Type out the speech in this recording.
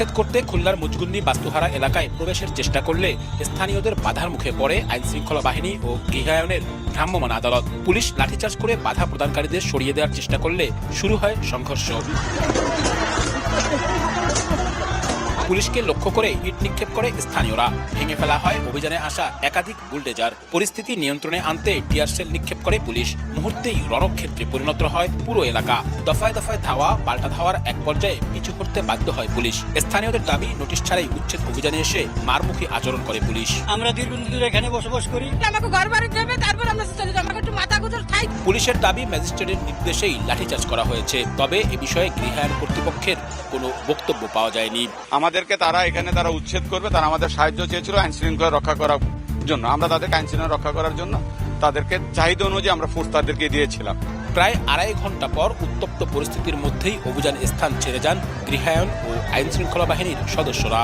উচ্ছেদ করতে খুলনার মুজগুন্দি বাস্তুহারা এলাকায় প্রবেশের চেষ্টা করলে স্থানীয়দের বাধার মুখে পড়ে আইন শৃঙ্খলা বাহিনী ও গৃহায়নের ভ্রাম্যমান আদালত। পুলিশ লাঠিচার্জ করে বাধা প্রদানকারীদের সরিয়ে দেওয়ার চেষ্টা করলে শুরু হয় সংঘর্ষ। পুলিশকে লক্ষ্য করে ইট নিক্ষেপ করে স্থানীয়রা। ভেঙে ফেলা হয় অভিযানে আসা একাধিক বুলডেজার। পরিস্থিতি নিয়ন্ত্রণে আনতে টিয়ার সেল নিক্ষেপ করে পুলিশ। মুহূর্তেই রণক্ষেত্রে পরিণত হয় পুরো এলাকা। দফায় দফায় ধাওয়া পাল্টা ধাওয়ার এক পর্যায়ে পিছু করতে বাধ্য হয় পুলিশ। স্থানীয়দের দাবি নোটিশ ছাড়াই উচ্ছেদ অভিযানে এসে মারমুখী আচরণ করে পুলিশ। আমরা দীর্ঘদিন ধরে এখানে বসবাস করি। আমাকে ঘর বাড়ি দেবে তারপর আমরা চলে যাব পুলিশের দাবি ম্যাজিস্ট্রেটের নির্দেশেই লাঠিচার্জ করা হয়েছে। তবে এ বিষয়ে গৃহায়ন কর্তৃপক্ষের কোনো বক্তব্য পাওয়া যায়নি। আমাদেরকে তারা এখানে তারা উচ্ছেদ করবে তারা আমাদের সাহায্য চেয়েছিল আইন শৃঙ্খলা রক্ষা করার জন্য। আমরা তাদেরকে আইন শৃঙ্খলা রক্ষা করার জন্য তাদেরকে চাহিদা অনুযায়ী আমরা ফোর্স তাদেরকে দিয়েছিলাম। প্রায় আড়াই ঘণ্টা পর উত্তপ্ত পরিস্থিতির মধ্যেই অভিযান স্থান ছেড়ে যান গৃহায়ন ও আইন শৃঙ্খলা বাহিনীর সদস্যরা।